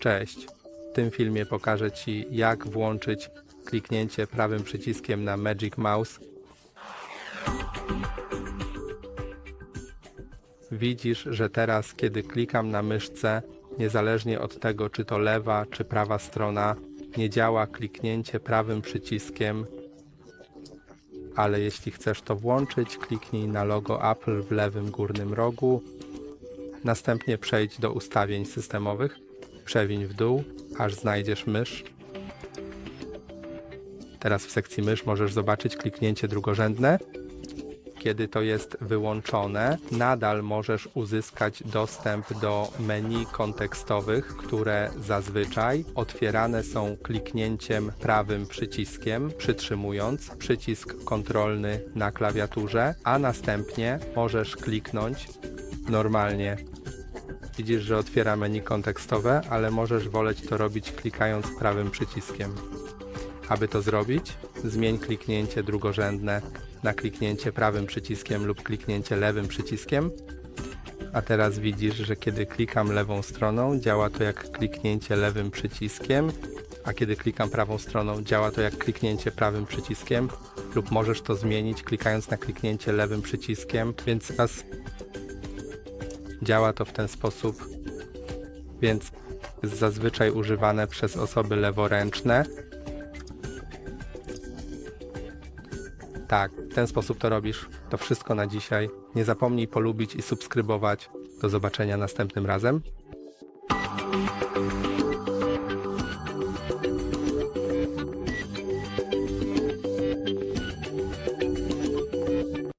Cześć. W tym filmie pokażę Ci, jak włączyć kliknięcie prawym przyciskiem na Magic Mouse. Widzisz, że teraz, kiedy klikam na myszce, niezależnie od tego, czy to lewa, czy prawa strona, nie działa kliknięcie prawym przyciskiem, ale jeśli chcesz to włączyć, kliknij na logo Apple w lewym górnym rogu. Następnie przejdź do ustawień systemowych, przewiń w dół, aż znajdziesz mysz. Teraz w sekcji mysz możesz zobaczyć kliknięcie drugorzędne. Kiedy to jest wyłączone, nadal możesz uzyskać dostęp do menu kontekstowych, które zazwyczaj otwierane są kliknięciem prawym przyciskiem, przytrzymując przycisk kontrolny na klawiaturze, a następnie możesz kliknąć normalnie Widzisz, że otwiera menu kontekstowe, ale możesz woleć to robić klikając prawym przyciskiem. Aby to zrobić, zmień kliknięcie drugorzędne na kliknięcie prawym przyciskiem lub kliknięcie lewym przyciskiem. A teraz widzisz, że kiedy klikam lewą stroną, działa to jak kliknięcie lewym przyciskiem, a kiedy klikam prawą stroną, działa to jak kliknięcie prawym przyciskiem, lub możesz to zmienić klikając na kliknięcie lewym przyciskiem, więc teraz Działa to w ten sposób, więc jest zazwyczaj używane przez osoby leworęczne. Tak, w ten sposób to robisz. To wszystko na dzisiaj. Nie zapomnij polubić i subskrybować. Do zobaczenia następnym razem.